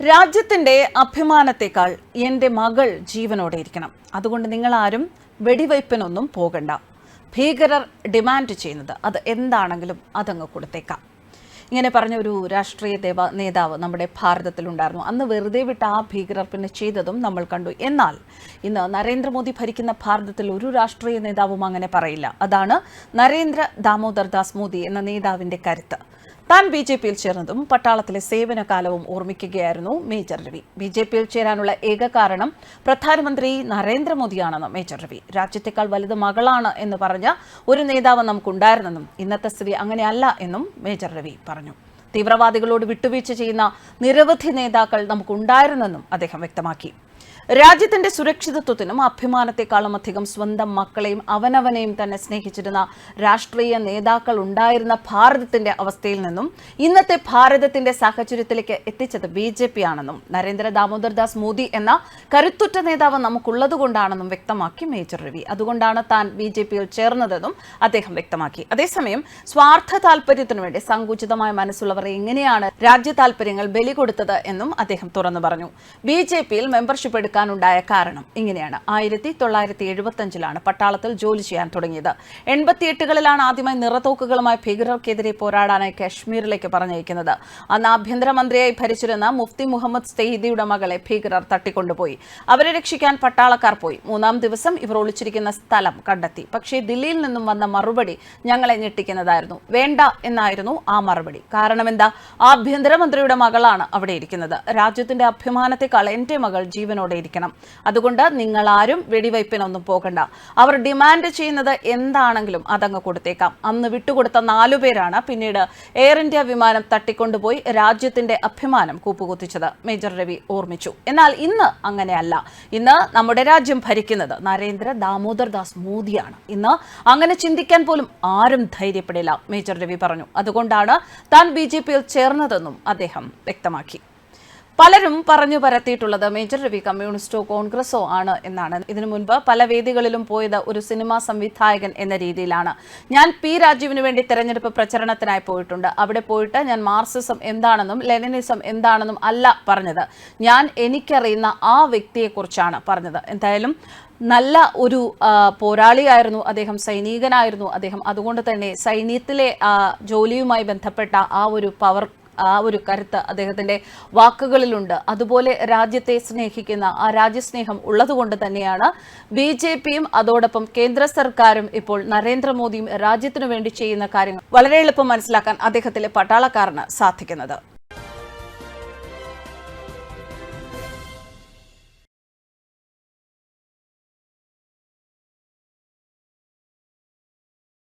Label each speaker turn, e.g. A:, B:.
A: രാജ്യത്തിന്റെ അഭിമാനത്തെക്കാൾ എന്റെ മകൾ ജീവനോടെ ഇരിക്കണം. അതുകൊണ്ട് നിങ്ങൾ ആരും വെടിവയ്പ്പിനൊന്നും പോകണ്ട. ഭീകരർ ഡിമാൻഡ് ചെയ്യുന്നത് അത് എന്താണെങ്കിലും അതങ്ങ് കൊടുത്തേക്കാം. ഇങ്ങനെ പറഞ്ഞ ഒരു രാഷ്ട്രീയ ദേവ നേതാവ് നമ്മുടെ ഭാരതത്തിലുണ്ടായിരുന്നു അന്ന് വെറുതെ വിട്ട ആ ഭീകരർ പിന്നെ ചെയ്തതും നമ്മൾ കണ്ടു. എന്നാൽ ഇന്ന് നരേന്ദ്രമോദി ഭരിക്കുന്ന ഭാരതത്തിൽ ഒരു രാഷ്ട്രീയ നേതാവും അങ്ങനെ പറയില്ല. അതാണ് നരേന്ദ്ര ദാമോദർ ദാസ് മോദി എന്ന നേതാവിന്റെ കരുത്ത്. താൻ ബി ജെ പിയിൽ ചേർന്നതും പട്ടാളത്തിലെ സേവനകാലവും ഓർമ്മിക്കുകയായിരുന്നു മേജർ രവി. ബി ജെ പിയിൽ ചേരാനുള്ള ഏക കാരണം പ്രധാനമന്ത്രി നരേന്ദ്രമോദിയാണെന്ന് മേജർ രവി. രാജ്യത്തെക്കാൾ വലുത് മകളാണ് എന്ന് പറഞ്ഞ ഒരു നേതാവ് നമുക്കുണ്ടായിരുന്നെന്നും ഇന്നത്തെ സ്ഥിതി അങ്ങനെയല്ല എന്നും മേജർ രവി പറഞ്ഞു. തീവ്രവാദികളോട് വിട്ടുവീഴ്ച ചെയ്യുന്ന നിരവധി നേതാക്കൾ നമുക്കുണ്ടായിരുന്നെന്നും അദ്ദേഹം വ്യക്തമാക്കി. രാജ്യത്തിന്റെ സുരക്ഷിതത്വത്തിനും അഭിമാനത്തെക്കാളും അധികം സ്വന്തം മക്കളെയും അവനവനെയും തന്നെ സ്നേഹിച്ചിരുന്ന രാഷ്ട്രീയ നേതാക്കൾ ഉണ്ടായിരുന്ന ഭാരതത്തിന്റെ അവസ്ഥയിൽ നിന്നും ഇന്നത്തെ ഭാരതത്തിന്റെ സാഹചര്യത്തിലേക്ക് എത്തിച്ചത് ബി ജെ പി ആണെന്നും നരേന്ദ്ര ദാമോദർ ദാസ് മോദി എന്ന കരുത്തുറ്റ നേതാവ് നമുക്കുള്ളതുകൊണ്ടാണെന്നും വ്യക്തമാക്കി മേജർ രവി. അതുകൊണ്ടാണ് താൻ ബി ജെ പിയിൽ ചേർന്നതെന്നും അദ്ദേഹം വ്യക്തമാക്കി. അതേസമയം സ്വാർത്ഥ താല്പര്യത്തിനു വേണ്ടി സങ്കുചിതമായ മനസ്സുള്ളവർ എങ്ങനെയാണ് രാജ്യ താല്പര്യങ്ങൾ ബലി കൊടുത്തത് എന്നും അദ്ദേഹം തുറന്നു പറഞ്ഞു. ബി ജെ പിയിൽ മെമ്പർഷിപ്പ് എടുക്കാനുണ്ടായ കാരണം ഇങ്ങനെയാണ്. ആയിരത്തി തൊള്ളായിരത്തി എഴുപത്തഞ്ചിലാണ് പട്ടാളത്തിൽ ജോലി ചെയ്യാൻ തുടങ്ങിയത്. എൺപത്തിയെട്ടുകളിലാണ് ആദ്യമായി നിറത്തോക്കുകളുമായി ഭീകരർക്കെതിരെ പോരാടാനായി കാശ്മീരിലേക്ക് പറഞ്ഞയക്കുന്നത്. അന്ന് ആഭ്യന്തരമന്ത്രിയായി ഭരിച്ചിരുന്ന മുഫ്തി മുഹമ്മദ് സെയ്ദിയുടെ മകളെ ഭീകരർ തട്ടിക്കൊണ്ടുപോയി. അവരെ രക്ഷിക്കാൻ പട്ടാളക്കാർ പോയി. മൂന്നാം ദിവസം ഇവർ ഒളിച്ചിരിക്കുന്ന സ്ഥലം കണ്ടെത്തി. പക്ഷേ ദില്ലിയിൽ നിന്നും വന്ന മറുപടി ഞങ്ങളെ ഞെട്ടിക്കുന്നതായിരുന്നു. വേണ്ട എന്നായിരുന്നു ആ മറുപടി. കാരണം എന്താ ആഭ്യന്തരമന്ത്രിയുടെ മകളാണ് അവിടെ ഇരിക്കുന്നത്. രാജ്യത്തിന്റെ അഭിമാനത്തെക്കാൾ എന്റെ മകൾ ജീവനോടെ ഇരിക്കണം. അതുകൊണ്ട് നിങ്ങൾ ആരും വെടിവയ്പ്പിനൊന്നും പോകണ്ട. അവർ ഡിമാൻഡ് ചെയ്യുന്നത് എന്താണെങ്കിലും അതങ്ങ് കൊടുത്തേക്കാം. അന്ന് വിട്ടുകൊടുത്ത നാലുപേരാണ് പിന്നീട് എയർ ഇന്ത്യ വിമാനം തട്ടിക്കൊണ്ടുപോയി രാജ്യത്തിന്റെ അഭിമാനം കൂപ്പുകുത്തിച്ചത്. മേജർ രവി ഓർമ്മിച്ചു. എന്നാൽ ഇന്ന് അങ്ങനെയല്ല. ഇന്ന് നമ്മുടെ രാജ്യം ഭരിക്കുന്നത് നരേന്ദ്ര ദാമോദർ ദാസ് മോദിയാണ്. ഇന്ന് അങ്ങനെ ചിന്തിക്കാൻ പോലും ആരും ധൈര്യപ്പെടില്ല മേജർ രവി പറഞ്ഞു. അതുകൊണ്ടാണ് താൻ ബി ജെ പിയിൽ ചേർന്നതെന്നും അദ്ദേഹം വ്യക്തമാക്കി. പലരും പറഞ്ഞു പരത്തിയിട്ടുള്ളത് മേജർ രവി കമ്മ്യൂണിസ്റ്റോ കോൺഗ്രസോ ആണ് എന്നാണ്. ഇതിനു മുൻപ് പല വേദികളിലും പോയത് ഒരു സിനിമാ സംവിധായകൻ എന്ന രീതിയിലാണ്. ഞാൻ പി രാജീവിന് വേണ്ടി തെരഞ്ഞെടുപ്പ് പ്രചരണത്തിനായി പോയിട്ടുണ്ട്. അവിടെ പോയിട്ട് ഞാൻ മാർസിസം എന്താണെന്നും ലെനിനിസം എന്താണെന്നും അല്ല പറഞ്ഞത്. ഞാൻ എനിക്കറിയുന്ന ആ വ്യക്തിയെക്കുറിച്ചാണ് പറഞ്ഞത്. എന്തായാലും നല്ല ഒരു പോരാളിയായിരുന്നു അദ്ദേഹം സൈനികനായിരുന്നു അദ്ദേഹം. അതുകൊണ്ട് തന്നെ സൈന്യത്തിലെ ജോലിയുമായി ബന്ധപ്പെട്ട ആ ഒരു പവർ ആ ഒരു കരുത്ത് അദ്ദേഹത്തിന്റെ വാക്കുകളിലുണ്ട്. അതുപോലെ രാജ്യത്തെ സ്നേഹിക്കുന്ന ആ രാജ്യസ്നേഹം ഉള്ളതുകൊണ്ട് തന്നെയാണ് ബി ജെ പിയും അതോടൊപ്പം കേന്ദ്ര സർക്കാരും ഇപ്പോൾ നരേന്ദ്രമോദിയും രാജ്യത്തിനു വേണ്ടി ചെയ്യുന്ന കാര്യങ്ങൾ വളരെ എളുപ്പം മനസ്സിലാക്കാൻ അദ്ദേഹത്തിലെ പട്ടാളക്കാരന് സാധിക്കുന്നത്.